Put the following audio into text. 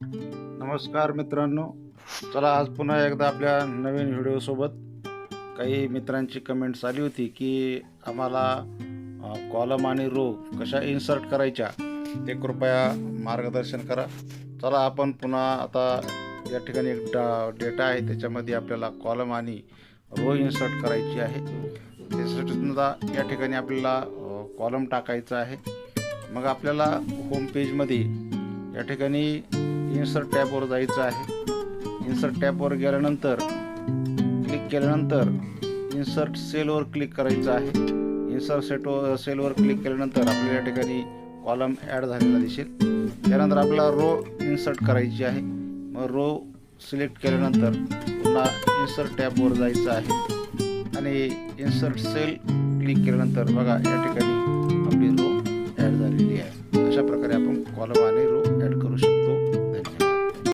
नमस्कार मित्रांनो. चला आज पुन्हा एकदा आपल्या नवीन व्हिडिओसोबत काही मित्रांची कमेंट्स आली होती की आम्हाला कॉलम आणि रो कशा इन्सर्ट करायच्या ते कृपया मार्गदर्शन करा. चला आपण पुन्हा आता या ठिकाणी एक डा डेटा आहे त्याच्यामध्ये आपल्याला कॉलम आणि रो इन्सर्ट करायची आहे. त्यासाठीसुद्धा या ठिकाणी आपल्याला कॉलम टाकायचं आहे. मग आपल्याला होम पेजमध्ये या ठिकाणी इन्सर्ट टॅबवर जायचं आहे. इन्सर्ट टॅपवर गेल्यानंतर क्लिक केल्यानंतर इन्सर्ट सेलवर क्लिक करायचं आहे. इन्सर्ट सेटवर सेलवर क्लिक केल्यानंतर आपल्याला या ठिकाणी कॉलम ॲड झालेला दिसेल. त्यानंतर आपल्याला रो इन्सर्ट करायची आहे. मग रो सिलेक्ट केल्यानंतर पुन्हा इन्सर्ट टॅबवर जायचं आहे. आणि इन्सर्ट सेल क्लिक केल्यानंतर बघा या ठिकाणी आपली रो ॲड झालेली आहे. अशा प्रकारे आपण कॉलम आणि रो